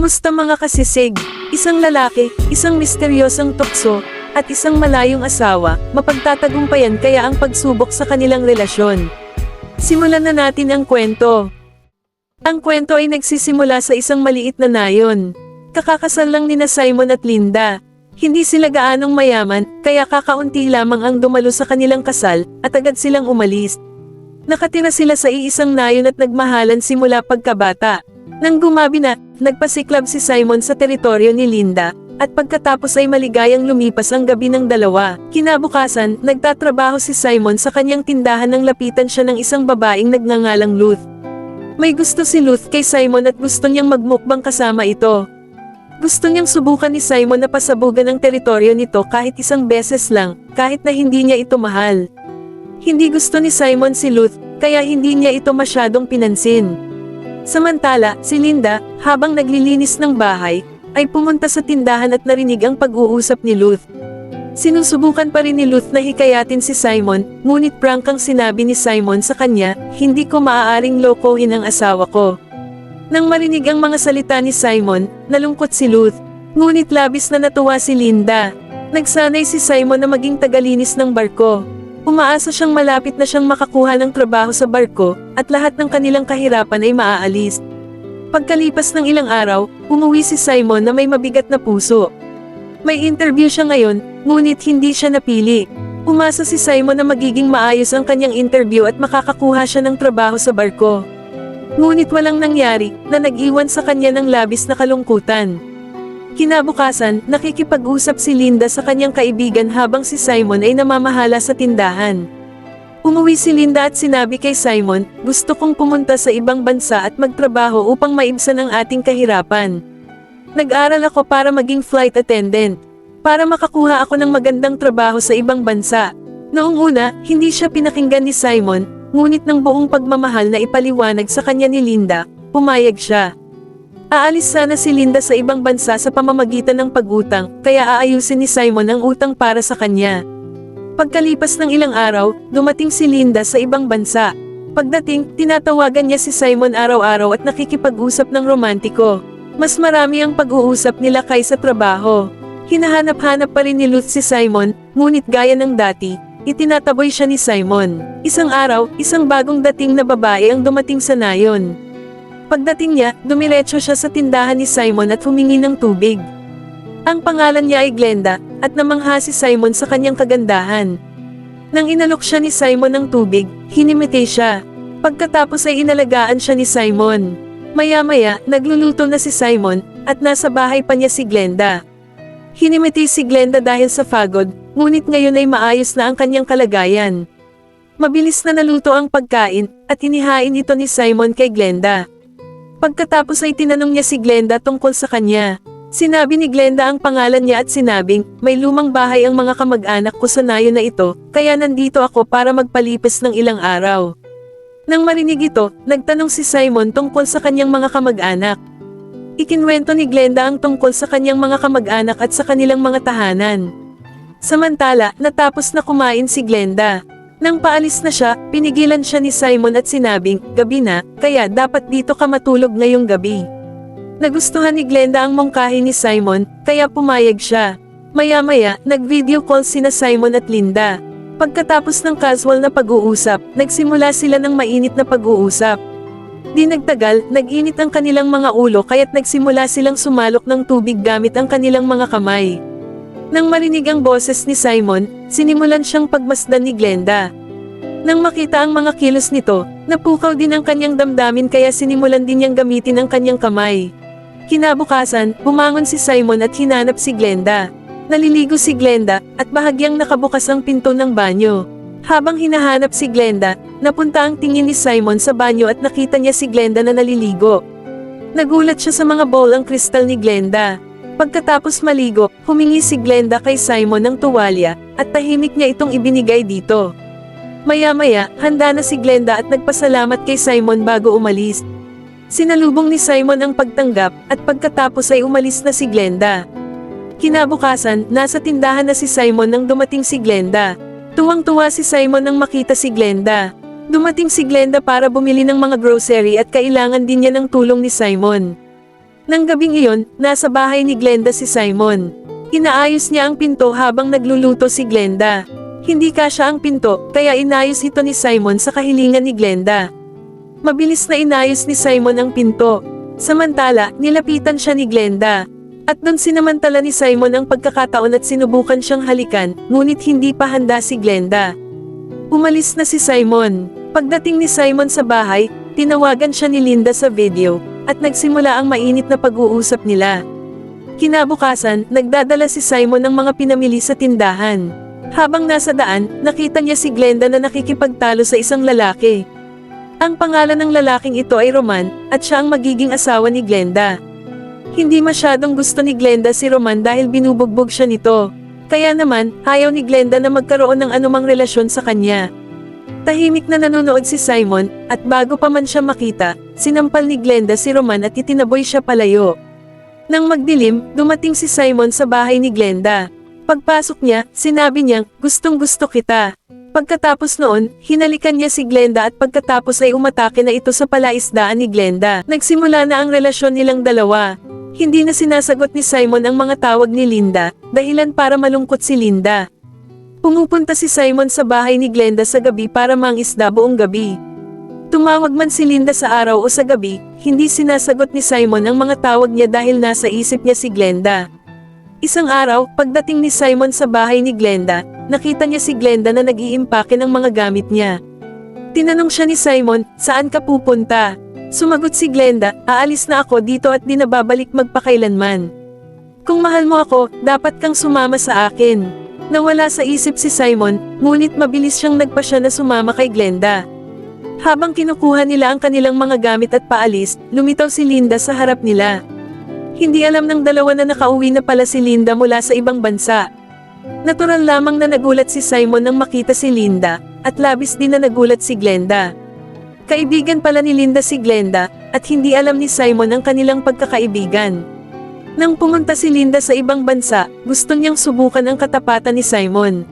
Kumusta mga kasisig? Isang lalaki, isang misteryosang tukso, at isang malayong asawa, mapagtatagumpayan kaya ang pagsubok sa kanilang relasyon. Simulan na natin ang kwento. Ang kwento ay nagsisimula sa isang maliit na nayon. Kakakasal lang nina Simon at Linda. Hindi sila gaanong mayaman, kaya kakaunti lamang ang dumalo sa kanilang kasal, at agad silang umalis. Nakatira sila sa iisang nayon at nagmahalan simula pagkabata. Nang gumabi na, nagpasiklab si Simon sa teritoryo ni Linda, at pagkatapos ay maligayang lumipas ang gabi ng dalawa. Kinabukasan, nagtatrabaho si Simon sa kanyang tindahan nang lapitan siya ng isang babaeng nagngangalang Ruth. May gusto si Ruth kay Simon at gusto niyang magmukbang kasama ito. Gusto niyang subukan ni Simon na pasabugan ang teritoryo nito kahit isang beses lang, kahit na hindi niya ito mahal. Hindi gusto ni Simon si Ruth, kaya hindi niya ito masyadong pinansin. Samantala, si Linda, habang naglilinis ng bahay, ay pumunta sa tindahan at narinig ang pag-uusap ni Ruth. Sinusubukan pa rin ni Ruth na hikayatin si Simon, ngunit prank ang sinabi ni Simon sa kanya, hindi ko maaaring lokohin ang asawa ko. Nang marinig ang mga salita ni Simon, nalungkot si Ruth. Ngunit labis na natuwa si Linda. Nagsanay si Simon na maging tagalinis ng barko. Umaasa siyang malapit na siyang makakuha ng trabaho sa barko, at lahat ng kanilang kahirapan ay maaalis. Pagkalipas ng ilang araw, umuwi si Simon na may mabigat na puso. May interview siya ngayon, ngunit hindi siya napili. Umasa si Simon na magiging maayos ang kanyang interview at makakakuha siya ng trabaho sa barko. Ngunit walang nangyari, na nag-iwan sa kanya ng labis na kalungkutan. Kinabukasan, nakikipag-usap si Linda sa kanyang kaibigan habang si Simon ay namamahala sa tindahan. Umuwi si Linda at sinabi kay Simon, gusto kong pumunta sa ibang bansa at magtrabaho upang maibsan ang ating kahirapan. Nag-aral ako para maging flight attendant. Para makakuha ako ng magandang trabaho sa ibang bansa. Noong una, hindi siya pinakinggan ni Simon, ngunit ng buong pagmamahal na ipaliwanag sa kanya ni Linda, pumayag siya. Aalis sana si Linda sa ibang bansa sa pamamagitan ng pag-utang, kaya aayusin ni Simon ang utang para sa kanya. Pagkalipas ng ilang araw, dumating si Linda sa ibang bansa. Pagdating, tinatawagan niya si Simon araw-araw at nakikipag-usap ng romantiko. Mas marami ang pag-uusap nila kaysa trabaho. Hinahanap-hanap pa rin ni Ruth si Simon, ngunit gaya ng dati, itinataboy siya ni Simon. Isang araw, isang bagong dating na babae ang dumating sa nayon. Pagdating niya, dumiretso siya sa tindahan ni Simon at humingi ng tubig. Ang pangalan niya ay Glenda, at namangha si Simon sa kanyang kagandahan. Nang inalok siya ni Simon ng tubig, hinimiti siya. Pagkatapos ay inalagaan siya ni Simon. Maya-maya, nagluluto na si Simon, at nasa bahay pa niya si Glenda. Hinimiti si Glenda dahil sa fagod, ngunit ngayon ay maayos na ang kanyang kalagayan. Mabilis na naluto ang pagkain, at inihain ito ni Simon kay Glenda. Pagkatapos ay tinanong niya si Glenda tungkol sa kanya. Sinabi ni Glenda ang pangalan niya at sinabing, may lumang bahay ang mga kamag-anak ko sa nayo na ito, kaya nandito ako para magpalipas ng ilang araw. Nang marinig ito, nagtanong si Simon tungkol sa kanyang mga kamag-anak. Ikinwento ni Glenda ang tungkol sa kanyang mga kamag-anak at sa kanilang mga tahanan. Samantala, natapos na kumain si Glenda. Nang paalis na siya, pinigilan siya ni Simon at sinabing, gabi na, kaya dapat dito ka matulog ngayong gabi. Nagustuhan ni Glenda ang mongkahi ni Simon, kaya pumayag siya. Maya-maya, nag-video call sina Simon at Linda. Pagkatapos ng casual na pag-uusap, nagsimula sila ng mainit na pag-uusap. Di nagtagal, nag-init ang kanilang mga ulo kaya't nagsimula silang sumalok ng tubig gamit ang kanilang mga kamay. Nang marinig ang boses ni Simon, sinimulan siyang pagmasdan ni Glenda. Nang makita ang mga kilos nito, napukaw din ang kanyang damdamin kaya sinimulan din niyang gamitin ang kanyang kamay. Kinabukasan, bumangon si Simon at hinanap si Glenda. Naliligo si Glenda, at bahagyang nakabukas ang pinto ng banyo. Habang hinahanap si Glenda, napunta ang tingin ni Simon sa banyo at nakita niya si Glenda na naliligo. Nagulat siya sa mga bowl ang kristal ni Glenda. Pagkatapos maligo, humingi si Glenda kay Simon ng tuwalya, at tahimik niya itong ibinigay dito. Maya-maya, handa na si Glenda at nagpasalamat kay Simon bago umalis. Sinalubong ni Simon ang pagtanggap, at pagkatapos ay umalis na si Glenda. Kinabukasan, nasa tindahan na si Simon nang dumating si Glenda. Tuwang-tuwa si Simon nang makita si Glenda. Dumating si Glenda para bumili ng mga grocery at kailangan din niya ng tulong ni Simon. Nang gabing iyon, nasa bahay ni Glenda si Simon. Inaayos niya ang pinto habang nagluluto si Glenda. Hindi kasya ang pinto, kaya inayos ito ni Simon sa kahilingan ni Glenda. Mabilis na inayos ni Simon ang pinto. Samantala, nilapitan siya ni Glenda. At doon sinamantala ni Simon ang pagkakataon at sinubukan siyang halikan, ngunit hindi pa handa si Glenda. Umalis na si Simon. Pagdating ni Simon sa bahay, tinawagan siya ni Linda sa video, at nagsimula ang mainit na pag-uusap nila. Kinabukasan, nagdadala si Simon ng mga pinamili sa tindahan. Habang nasa daan, nakita niya si Glenda na nakikipagtalo sa isang lalaki. Ang pangalan ng lalaking ito ay Roman, at siya ang magiging asawa ni Glenda. Hindi masyadong gusto ni Glenda si Roman dahil binubugbog siya nito. Kaya naman, ayaw ni Glenda na magkaroon ng anumang relasyon sa kanya. Tahimik na nanonood si Simon, at bago pa man siya makita, sinampal ni Glenda si Roman at itinaboy siya palayo. Nang magdilim, dumating si Simon sa bahay ni Glenda. Pagpasok niya, sinabi niyang, gustong gusto kita. Pagkatapos noon, hinalikan niya si Glenda at pagkatapos ay umatake na ito sa palaisdaan ni Glenda. Nagsimula na ang relasyon nilang dalawa. Hindi na sinasagot ni Simon ang mga tawag ni Linda, dahilan para malungkot si Linda. Pumupunta si Simon sa bahay ni Glenda sa gabi para mangisda buong gabi. Tumawag man si Linda sa araw o sa gabi, hindi sinasagot ni Simon ang mga tawag niya dahil nasa isip niya si Glenda. Isang araw, pagdating ni Simon sa bahay ni Glenda, nakita niya si Glenda na nag-iimpake ng mga gamit niya. Tinanong siya ni Simon, saan ka pupunta? Sumagot si Glenda, aalis na ako dito at di na babalik magpakailanman. Kung mahal mo ako, dapat kang sumama sa akin. Nawala sa isip si Simon, ngunit mabilis siyang nagpasya na sumama kay Glenda. Habang kinukuha nila ang kanilang mga gamit at paalis, lumitaw si Linda sa harap nila. Hindi alam ng dalawa na nakauwi na pala si Linda mula sa ibang bansa. Natural lamang na nagulat si Simon nang makita si Linda, at labis din na nagulat si Glenda. Kaibigan pala ni Linda si Glenda, at hindi alam ni Simon ang kanilang pagkakaibigan. Nang pumunta si Linda sa ibang bansa, gusto niyang subukan ang katapatan ni Simon.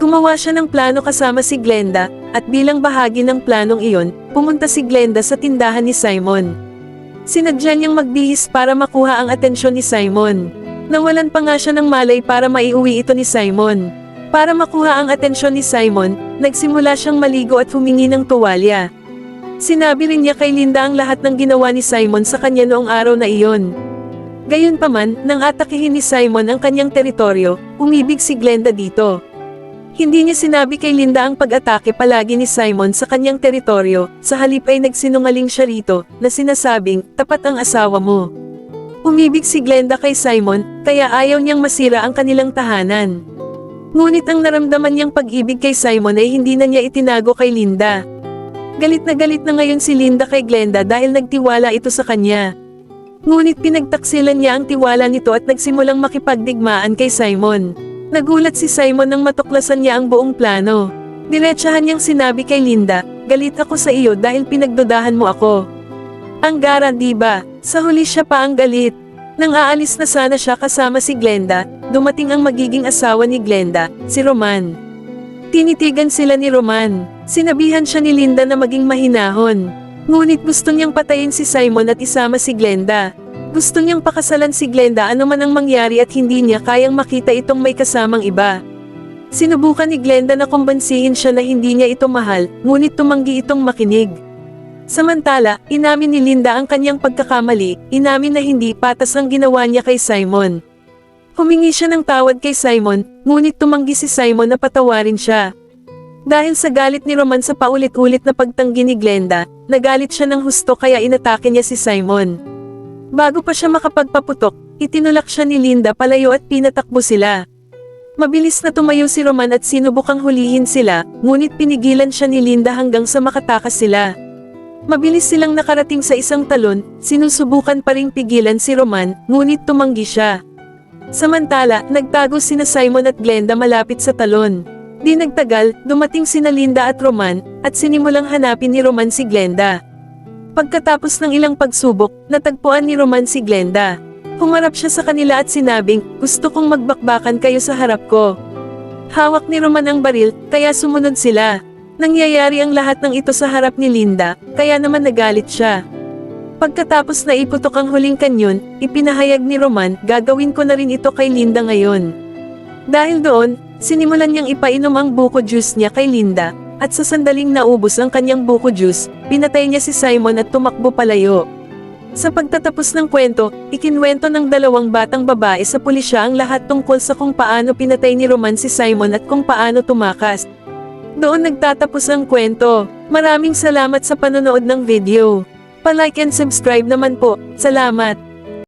Gumawa siya ng plano kasama si Glenda, at bilang bahagi ng planong iyon, pumunta si Glenda sa tindahan ni Simon. Sinadya niyang magbihis para makuha ang atensyon ni Simon. Nawalan pa nga siya ng malay para maiuwi ito ni Simon. Para makuha ang atensyon ni Simon, nagsimula siyang maligo at humingi ng tuwalya. Sinabi rin niya kay Linda ang lahat ng ginawa ni Simon sa kanya noong araw na iyon. Gayunpaman, nang atakihin ni Simon ang kanyang teritoryo, umibig si Glenda dito. Hindi niya sinabi kay Linda ang pag-atake palagi ni Simon sa kanyang teritoryo, sa halip ay nagsinungaling siya rito, na sinasabing, tapat ang asawa mo. Umibig si Glenda kay Simon, kaya ayaw niyang masira ang kanilang tahanan. Ngunit ang naramdaman niyang pag-ibig kay Simon ay hindi na niya itinago kay Linda. Galit na galit na ngayon si Linda kay Glenda dahil nagtiwala ito sa kanya. Ngunit pinagtaksilan niya ang tiwala nito at nagsimulang makipagdigmaan kay Simon. Nagulat si Simon nang matuklasan niya ang buong plano. Diretsahan niyang sinabi kay Linda, galit ako sa iyo dahil pinagdudahan mo ako. Ang gara di ba? Sa huli siya pa ang galit. Nang aalis na sana siya kasama si Glenda, dumating ang magiging asawa ni Glenda, si Roman. Tinitigan sila ni Roman. Sinabihan siya ni Linda na maging mahinahon. Ngunit gusto niyang patayin si Simon at isama si Glenda. Gusto niyang pakasalan si Glenda ano man ang mangyari at hindi niya kayang makita itong may kasamang iba. Sinubukan ni Glenda na kumbansihin siya na hindi niya ito mahal, ngunit tumanggi itong makinig. Samantala, inamin ni Linda ang kanyang pagkakamali, inamin na hindi patas ang ginawa niya kay Simon. Humingi siya ng tawad kay Simon, ngunit tumanggi si Simon na patawarin siya. Dahil sa galit ni Roman sa paulit-ulit na pagtanggi ni Glenda, nagalit siya ng husto kaya inatake niya si Simon. Bago pa siya makapagpaputok, itinulak siya ni Linda palayo at pinatakbo sila. Mabilis na tumayo si Roman at sinubukang hulihin sila, ngunit pinigilan siya ni Linda hanggang sa makatakas sila. Mabilis silang nakarating sa isang talon, sinusubukan pa ring pigilan si Roman, ngunit tumanggi siya. Samantala, nagtago sina Simon at Glenda malapit sa talon. Di nagtagal, dumating sina Linda at Roman, at sinimulang hanapin ni Roman si Glenda. Pagkatapos ng ilang pagsubok, natagpuan ni Roman si Glenda. Humarap siya sa kanila at sinabing, gusto kong magbakbakan kayo sa harap ko. Hawak ni Roman ang baril, kaya sumunod sila. Nangyayari ang lahat ng ito sa harap ni Linda, kaya naman nagalit siya. Pagkatapos na iputok ang huling kanyon, ipinahayag ni Roman, gagawin ko na rin ito kay Linda ngayon. Dahil doon, sinimulan niyang ipainom ang buko juice niya kay Linda, at sa sandaling naubos ang kanyang buko juice, pinatay niya si Simon at tumakbo palayo. Sa pagtatapos ng kwento, ikinwento ng dalawang batang babae sa pulisya ang lahat tungkol sa kung paano pinatay ni Roman si Simon at kung paano tumakas. Doon nagtatapos ang kwento. Maraming salamat sa panonood ng video. Palike and subscribe naman po. Salamat!